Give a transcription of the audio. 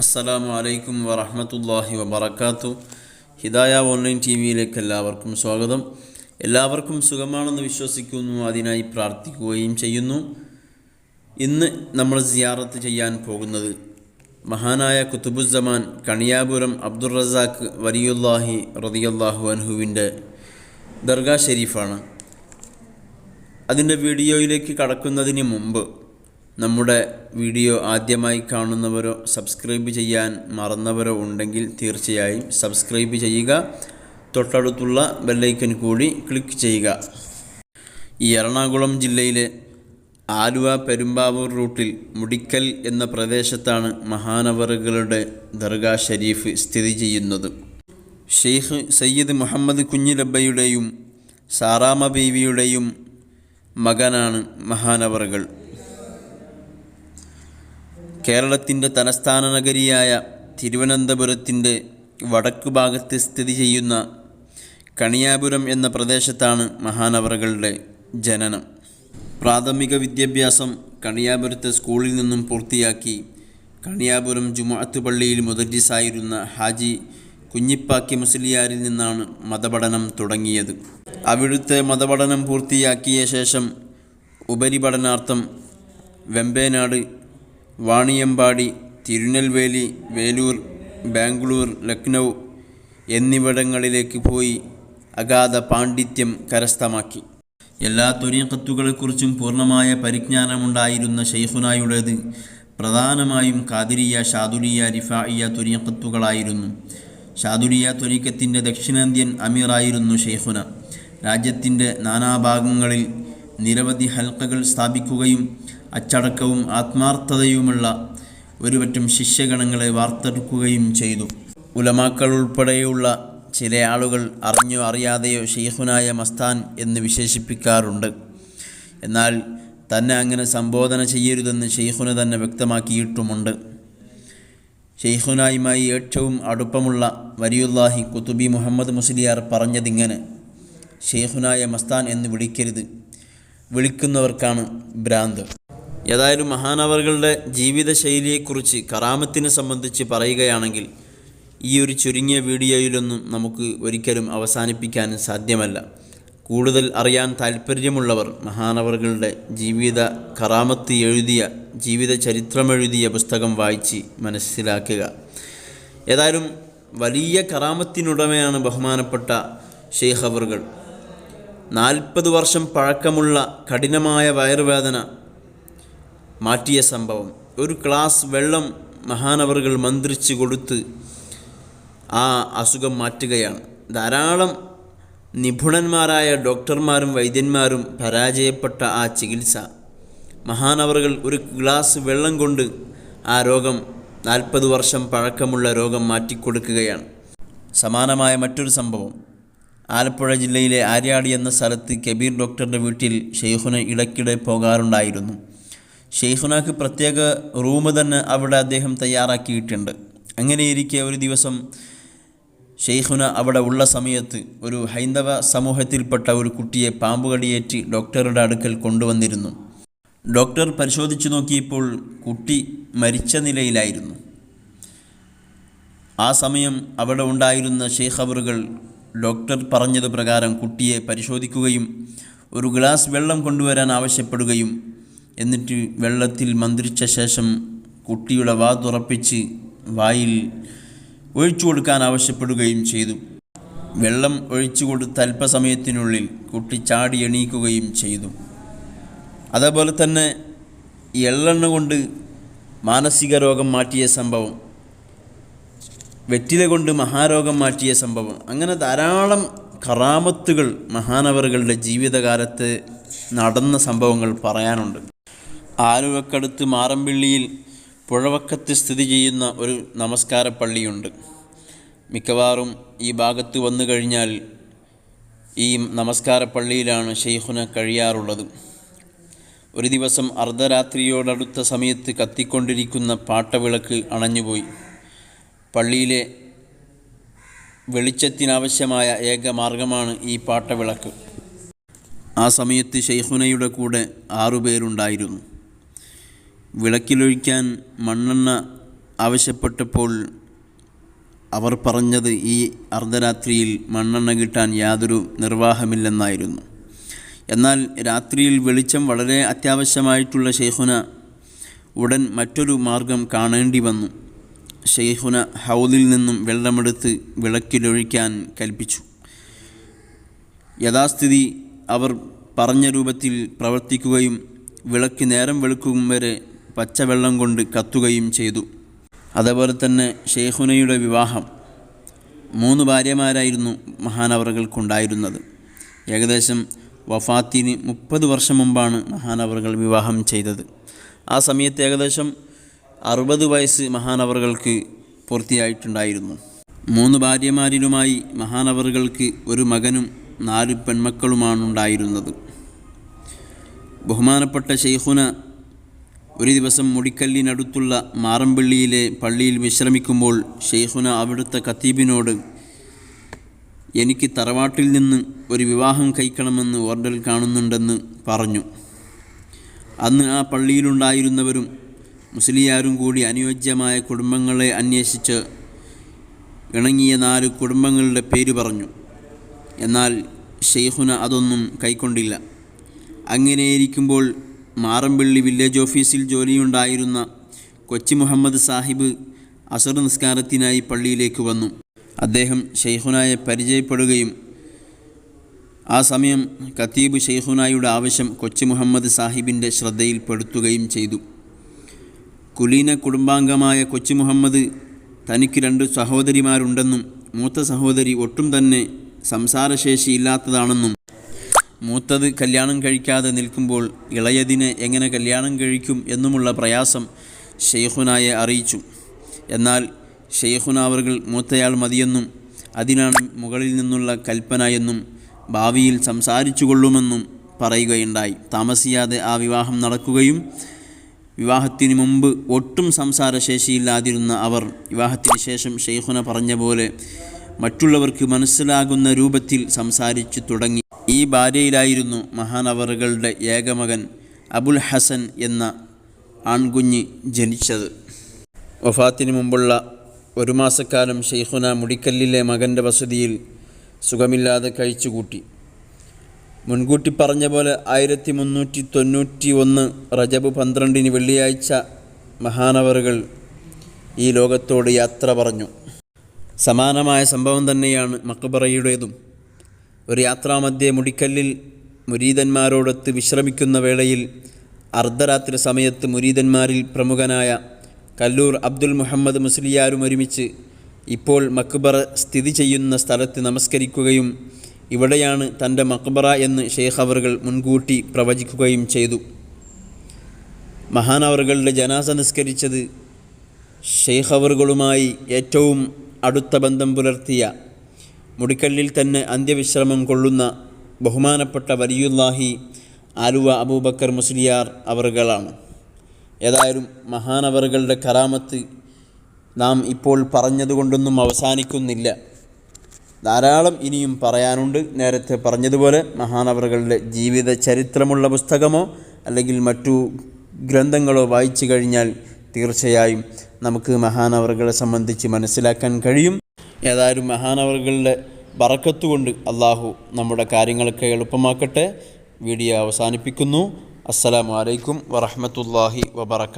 അസ്സലാമു അലൈക്കും വറഹമത്തല്ലാഹി വബർക്കാത്തു ഹിദായ ഓൺലൈൻ ടി വിയിലേക്ക് എല്ലാവർക്കും സ്വാഗതം. എല്ലാവർക്കും സുഖമാണെന്ന് വിശ്വസിക്കുന്നു അതിനായി പ്രാർത്ഥിക്കുകയും ചെയ്യുന്നു. ഇന്ന് നമ്മൾ സിയാറത്ത് ചെയ്യാൻ പോകുന്നത് മഹാനായ കുത്തുബുസ്സമാൻ കണിയാപുരം അബ്ദുൾ റസാഖ് വലിയുല്ലാഹി റതിയല്ലാഹു അൻഹുവിന്റെ ദർഗാ ഷെരീഫാണ്. അതിന്റെ വീഡിയോയിലേക്ക് കടക്കുന്നതിന് മുമ്പ് നമ്മുടെ വീഡിയോ ആദ്യമായി കാണുന്നവരോ സബ്സ്ക്രൈബ് ചെയ്യാൻ മറന്നവരോ ഉണ്ടെങ്കിൽ തീർച്ചയായും സബ്സ്ക്രൈബ് ചെയ്യുക. തൊട്ടടുത്തുള്ള ബെല്ലൈക്കൻ കൂടി ക്ലിക്ക് ചെയ്യുക. ഈ എറണാകുളം ജില്ലയിലെ ആലുവ പെരുമ്പാവൂർ റൂട്ടിൽ മുടിക്കൽ എന്ന പ്രദേശത്താണ് മഹാനവറുകളുടെ ദർഗാ ഷരീഫ് സ്ഥിതി ചെയ്യുന്നത്. ഷെയ്ഖ് സയ്യിദ് മുഹമ്മദ് കുഞ്ഞിലബ്ബയുടെയും സാറാമ ബീവിയുടെയും മകനാണ് മഹാനവറുകൾ. കേരളത്തിന്റെ തലസ്ഥാന നഗരിയായ തിരുവനന്തപുരത്തിന്റെ വടക്കു ഭാഗത്ത് സ്ഥിതി ചെയ്യുന്ന കണിയാപുരം എന്ന പ്രദേശത്താണ് മഹാനവറുകളുടെ ജനനം. പ്രാഥമിക വിദ്യാഭ്യാസം കണിയാപുരത്തെ സ്കൂളിൽ നിന്നും പൂർത്തിയാക്കി കണിയാപുരം ജുമാഅത്ത് പള്ളിയിൽ മുദരിസായിരുന്ന ഹാജി കുഞ്ഞിപ്പാക്കി മുസ്ലിയാരിൽ നിന്നാണ് മതപഠനം തുടങ്ങിയത്. അവിടുത്തെ മതപഠനം പൂർത്തിയാക്കിയ ശേഷം ഉപരിപഠനാർത്ഥം വെമ്പേനാട് വാണിയമ്പാടി തിരുനെൽവേലി വേലൂർ ബാംഗ്ലൂർ ലക്നൗ എന്നിവിടങ്ങളിലേക്ക് പോയി അഗാധ പാണ്ഡിത്യം കരസ്ഥമാക്കി. എല്ലാ ത്വരീക്കത്തുകളെക്കുറിച്ചും പൂർണമായ പരിജ്ഞാനമുണ്ടായിരുന്ന ഷെയ്ഖുനായുടേത് പ്രധാനമായും കാതിരിയ ഷാദുലിയ റിഫായിയ ത്വരീക്കത്തുകളായിരുന്നു ഷാദുലിയ ത്വരീക്കത്തിന്റെ ദക്ഷിണേന്ത്യൻ അമീറായിരുന്നു ഷെയ്ഖുന രാജ്യത്തിന്റെ നാനാഭാഗങ്ങളിൽ നിരവധി ഹൽക്കകൾ സ്ഥാപിക്കുകയും അച്ചടക്കവും ആത്മാർത്ഥതയുമുള്ള ഒരുപറ്റം ശിഷ്യഗണങ്ങളെ വാർത്തെടുക്കുകയും ചെയ്തു. ഉലമാക്കൾ ഉൾപ്പെടെയുള്ള ചില ആളുകൾ അറിഞ്ഞോ അറിയാതെയോ ഷെയ്ഖുനായ മസ്താൻ എന്ന് വിശേഷിപ്പിക്കാറുണ്ട്. എന്നാൽ തന്നെ അങ്ങനെ സംബോധന ചെയ്യരുതെന്ന് ഷെയ്ഖുന തന്നെ വ്യക്തമാക്കിയിട്ടുമുണ്ട്. ഷെയ്ഖുനായുമായി ഏറ്റവും അടുപ്പമുള്ള വരിയുല്ലാഹി കുത്തുബി മുഹമ്മദ് മുസ്ലിയാർ പറഞ്ഞതിങ്ങനെ ഷെയ്ഖുനായ മസ്താൻ എന്ന് വിളിക്കരുത്. വിളിക്കുന്നവർക്കാണ് ഭ്രാന്ത്. ഏതായാലും മഹാനവറുകളുടെ ജീവിതശൈലിയെക്കുറിച്ച് കറാമത്തിനെ സംബന്ധിച്ച് പറയുകയാണെങ്കിൽ ഈ ഒരു ചുരുങ്ങിയ വീഡിയോയിലൊന്നും നമുക്ക് ഒരിക്കലും അവസാനിപ്പിക്കാൻ സാധ്യമല്ല. കൂടുതൽ അറിയാൻ താല്പര്യമുള്ളവർ മഹാനവറുകളുടെ ജീവിത കറാമത്ത് എഴുതിയ ജീവിത ചരിത്രമെഴുതിയ പുസ്തകം വായിച്ച് മനസ്സിലാക്കുക. ഏതായാലും വലിയ കറാമത്തിനുടമയാണ് ബഹുമാനപ്പെട്ട ഷെയ്ഖ് നാൽപ്പത് വർഷം പഴക്കമുള്ള കഠിനമായ വയറുവേദന മാറ്റിയ സംഭവം. ഒരു ക്ലാസ് വെള്ളം മഹാനവറുകൾ മന്ത്രിച്ചു കൊടുത്ത് ആ അസുഖം മാറ്റുകയാണ്. ധാരാളം നിപുണന്മാരായ ഡോക്ടർമാരും വൈദ്യന്മാരും പരാജയപ്പെട്ട ആ ചികിത്സ. മഹാനവറുകൾ ഒരു ഗ്ലാസ് വെള്ളം കൊണ്ട് ആ രോഗം നാൽപ്പത് വർഷം പഴക്കമുള്ള രോഗം മാറ്റിക്കൊടുക്കുകയാണ്. സമാനമായ മറ്റൊരു സംഭവം. ആലപ്പുഴ ജില്ലയിലെ ആര്യാടി എന്ന സ്ഥലത്ത് കബീർ ഡോക്ടറുടെ വീട്ടിൽ ഷെയ്ഖുന ഇടയ്ക്കിടെ പോകാറുണ്ടായിരുന്നു. ഷെയ്ഖുനക്ക് പ്രത്യേക റൂം തന്നെ അവിടെ അദ്ദേഹം തയ്യാറാക്കിയിട്ടുണ്ട്. അങ്ങനെയിരിക്കെ ഒരു ദിവസം ഷെയ്ഖുന അവിടെ ഉള്ള സമയത്ത് ഒരു ഹൈന്ദവ സമൂഹത്തിൽപ്പെട്ട ഒരു കുട്ടിയെ പാമ്പുകടിയേറ്റ് ഡോക്ടറുടെ അടുക്കൽ കൊണ്ടുവന്നിരുന്നു. ഡോക്ടർ പരിശോധിച്ചു നോക്കിയപ്പോൾ കുട്ടി മരിച്ച നിലയിലായിരുന്നു. ആ സമയം അവിടെ ഉണ്ടായിരുന്ന ഷെയ്ഖ് ഡോക്ടർ പറഞ്ഞത് പ്രകാരം കുട്ടിയെ പരിശോധിക്കുകയും ഒരു ഗ്ലാസ് വെള്ളം കൊണ്ടുവരാൻ ആവശ്യപ്പെടുകയും എന്നിട്ട് വെള്ളത്തിൽ മന്ത്രിച്ച ശേഷം കുട്ടിയുടെ വാ തുറപ്പിച്ച് വായിൽ ഒഴിച്ചു കൊടുക്കാൻ ആവശ്യപ്പെടുകയും ചെയ്തു. വെള്ളം ഒഴിച്ചു കൊടുത്ത അല്പസമയത്തിനുള്ളിൽ കുട്ടി ചാടി എണീക്കുകയും ചെയ്തു. അതേപോലെ തന്നെ എള്ളെണ്ണ കൊണ്ട് മാനസിക രോഗം മാറ്റിയ സംഭവം വെറ്റില കൊണ്ട് മഹാരോഗം മാറ്റിയ സംഭവം അങ്ങനെ ധാരാളം കറാമത്തുകൾ മഹാനവറുകളുടെ ജീവിതകാലത്ത് നടന്ന സംഭവങ്ങൾ പറയാനുണ്ട്. ആലുവക്കടുത്ത് മാറമ്പിള്ളിയിൽ പുഴവക്കത്ത് സ്ഥിതി ചെയ്യുന്ന ഒരു നമസ്കാര പള്ളിയുണ്ട് മിക്കവാറും ഈ ഭാഗത്ത് വന്നു കഴിഞ്ഞാൽ ഈ നമസ്കാര പള്ളിയിലാണ് ഷെയ്ഖുന കഴിയാറുള്ളത്. ഒരു ദിവസം അർദ്ധരാത്രിയോടടുത്ത സമയത്ത് കത്തിക്കൊണ്ടിരിക്കുന്ന പാട്ടവിളക്ക് അണഞ്ഞുപോയി. പള്ളിയിലെ വെളിച്ചത്തിനാവശ്യമായ ഏക മാർഗമാണ് ഈ പാട്ടവിളക്ക്. ആ സമയത്ത് ഷെയ്ഖുനയുടെ കൂടെ ആറുപേരുണ്ടായിരുന്നു. വിളക്കിലൊഴിക്കാൻ മണ്ണെണ്ണ ആവശ്യപ്പെട്ടപ്പോൾ അവർ പറഞ്ഞത് ഈ അർദ്ധരാത്രിയിൽ മണ്ണെണ്ണ കിട്ടാൻ യാതൊരു നിർവാഹമില്ലെന്നായിരുന്നു. എന്നാൽ രാത്രിയിൽ വെളിച്ചം വളരെ അത്യാവശ്യമായിട്ടുള്ള ഷെയ്ഖുന ഉടൻ മറ്റൊരു മാർഗം കാണേണ്ടി വന്നു. ഷെയ്ഖുന ഹൗദിൽ നിന്നും വെള്ളമെടുത്ത് വിളക്കിലൊഴിക്കാൻ കൽപ്പിച്ചു. യഥാസ്ഥിതി അവർ പറഞ്ഞ രൂപത്തിൽ പ്രവർത്തിക്കുകയും വിളക്ക് നേരം വെളുക്കും വരെ പച്ചവെള്ളം കൊണ്ട് കത്തുകയും ചെയ്തു. അതേപോലെ തന്നെ ഷെയ്ഖുനയുടെ വിവാഹം മൂന്ന് ഭാര്യമാരായിരുന്നു മഹാനവറുകൾക്കുണ്ടായിരുന്നത്. ഏകദേശം വഫാത്തിന് മുപ്പത് വർഷം മുമ്പാണ് മഹാനവറുകൾ വിവാഹം ചെയ്തത്. ആ സമയത്ത് ഏകദേശം അറുപത് വയസ്സ് മഹാനവറുകൾക്ക് പൂർത്തിയായിട്ടുണ്ടായിരുന്നു. മൂന്ന് ഭാര്യമാരിലുമായി മഹാനവറുകൾക്ക് ഒരു മകനും നാല് പെൺമക്കളുമാണുണ്ടായിരുന്നത്. ബഹുമാനപ്പെട്ട ഷെയ്ഖുന ഒരു ദിവസം മുടിക്കല്ലിനടുത്തുള്ള മാറമ്പള്ളിയിലെ പള്ളിയിൽ വിശ്രമിക്കുമ്പോൾ ഷെയ്ഖുന അവിടുത്തെ ഖത്തീബിനോട് എനിക്ക് തറവാട്ടിൽ നിന്ന് ഒരു വിവാഹം കഴിക്കണമെന്ന് ഓർഡർ കാണുന്നുണ്ടെന്ന് പറഞ്ഞു. അന്ന് ആ പള്ളിയിലുണ്ടായിരുന്നവരും മുസ്ലിയാരും കൂടി അനുയോജ്യമായ കുടുംബങ്ങളെ അന്വേഷിച്ച് ഇണങ്ങിയ നാല് കുടുംബങ്ങളുടെ പേര് പറഞ്ഞു. എന്നാൽ ഷെയ്ഖുന അതൊന്നും കൈക്കൊണ്ടില്ല. അങ്ങനെയിരിക്കുമ്പോൾ മാറമ്പള്ളി വില്ലേജ് ഓഫീസിൽ ജോലിയുണ്ടായിരുന്ന കൊച്ചി മുഹമ്മദ് സാഹിബ് അസർ നിസ്കാരത്തിനായി പള്ളിയിലേക്ക് വന്നു. അദ്ദേഹം ഷെയ്ഖുനായെ പരിചയപ്പെടുകയും ആ സമയം ഖത്തീബ് ഷെയ്ഖുനായുടെ ആവശ്യം കൊച്ചി മുഹമ്മദ് സാഹിബിന്റെ ശ്രദ്ധയിൽപ്പെടുത്തുകയും ചെയ്തു. കുലീന കുടുംബാംഗമായ കൊച്ചി മുഹമ്മദ് തനിക്ക് രണ്ട് സഹോദരിമാരുണ്ടെന്നും മൂത്ത സഹോദരി ഒട്ടും തന്നെ സംസാരശേഷി ഇല്ലാത്തതാണെന്നും മൂത്തത് കല്യാണം കഴിക്കാതെ നിൽക്കുമ്പോൾ ഇളയതിനെ എങ്ങനെ കല്യാണം കഴിക്കും എന്നുമുള്ള പ്രയാസം ഷെയ്ഖുനായെ അറിയിച്ചു. എന്നാൽ ഷെയ്ഖുന മൂത്തയാൾ മതിയെന്നും അതിനാണ് മുകളിൽ നിന്നുള്ള കൽപ്പന എന്നും ഭാവിയിൽ സംസാരിച്ചു കൊള്ളുമെന്നും പറയുകയുണ്ടായി. താമസിയാതെ ആ വിവാഹം നടക്കുകയും വിവാഹത്തിന് മുമ്പ് ഒട്ടും സംസാരശേഷിയില്ലാതിരുന്ന അവർ വിവാഹത്തിന് ശേഷം ഷെയ്ഖുന പറഞ്ഞ പോലെ മറ്റുള്ളവർക്ക് മനസ്സിലാകുന്ന രൂപത്തിൽ സംസാരിച്ചു തുടങ്ങി. ഈ ഭാര്യയിലായിരുന്നു മഹാനവറുകളുടെ ഏകമകൻ അബുൽ ഹസൻ എന്ന ആൺകുഞ്ഞ് ജനിച്ചത്. വഫാത്തിന് മുമ്പുള്ള ഒരു മാസക്കാലം ഷെയ്ഖുന മുടിക്കല്ലിലെ മകന്റെ വസതിയിൽ സുഖമില്ലാതെ കഴിച്ചുകൂട്ടി. മുൻകൂട്ടി പറഞ്ഞ പോലെ ആയിരത്തി മുന്നൂറ്റി തൊണ്ണൂറ്റി ഒന്ന് റജബ് പന്ത്രണ്ടിന് വെള്ളിയാഴ്ച മഹാനവറുകൾ ഈ ലോകത്തോട് യാത്ര പറഞ്ഞു. സമാനമായ സംഭവം തന്നെയാണ് മക്ബറയുടേതും. ഒരു യാത്രാമധ്യേ മുടിക്കല്ലിൽ മുരീതന്മാരോടൊത്ത് വിശ്രമിക്കുന്ന വേളയിൽ അർദ്ധരാത്രി സമയത്ത് മുരീതന്മാരിൽ പ്രമുഖനായ കല്ലൂർ അബ്ദുൽ മുഹമ്മദ് മുസ്ലിയാരും ഒരുമിച്ച് ഇപ്പോൾ മക്ബറ സ്ഥിതി ചെയ്യുന്ന സ്ഥലത്ത് നമസ്കരിക്കുകയും ഇവിടെയാണ് തന്റെ മക്ബറ എന്ന് ഷെയ്ഖ് അവറുകൾ മുൻകൂട്ടി പ്രവചിക്കുകയും ചെയ്തു. മഹാനവറുകളുടെ ജനാസ നിസ്കരിച്ചത് ഷെയ്ഖ് അവറുകളുമായി ഏറ്റവും അടുത്ത ബന്ധം പുലർത്തിയ മുടിക്കല്ലിൽ തന്നെ അന്ത്യവിശ്രമം കൊള്ളുന്ന ബഹുമാനപ്പെട്ട വലിയുല്ലാഹി ആലുവ അബൂബക്കർ മുസ്ലിയാർ അവറുകളാണ്. ഏതായാലും മഹാനവറുകളുടെ കറാമത്ത് നാം ഇപ്പോൾ പറഞ്ഞതുകൊണ്ടൊന്നും അവസാനിക്കുന്നില്ല. ധാരാളം ഇനിയും പറയാനുണ്ട്. നേരത്തെ പറഞ്ഞതുപോലെ മഹാനവറുകളുടെ ജീവിത ചരിത്രമുള്ള പുസ്തകമോ അല്ലെങ്കിൽ മറ്റു ഗ്രന്ഥങ്ങളോ വായിച്ചു കഴിഞ്ഞാൽ തീർച്ചയായും നമുക്ക് മഹാനവറുകളെ സംബന്ധിച്ച് മനസ്സിലാക്കാൻ കഴിയും. ഏതായാലും മഹാനവറുകളുടെ ബറക്കത്തുകൊണ്ട് അള്ളാഹു നമ്മുടെ കാര്യങ്ങളൊക്കെ എളുപ്പമാക്കട്ടെ. വീഡിയോ അവസാനിപ്പിക്കുന്നു. അസ്സലാമു അലൈക്കും വറഹമത്തല്ലാഹി വബർക്കാത്തു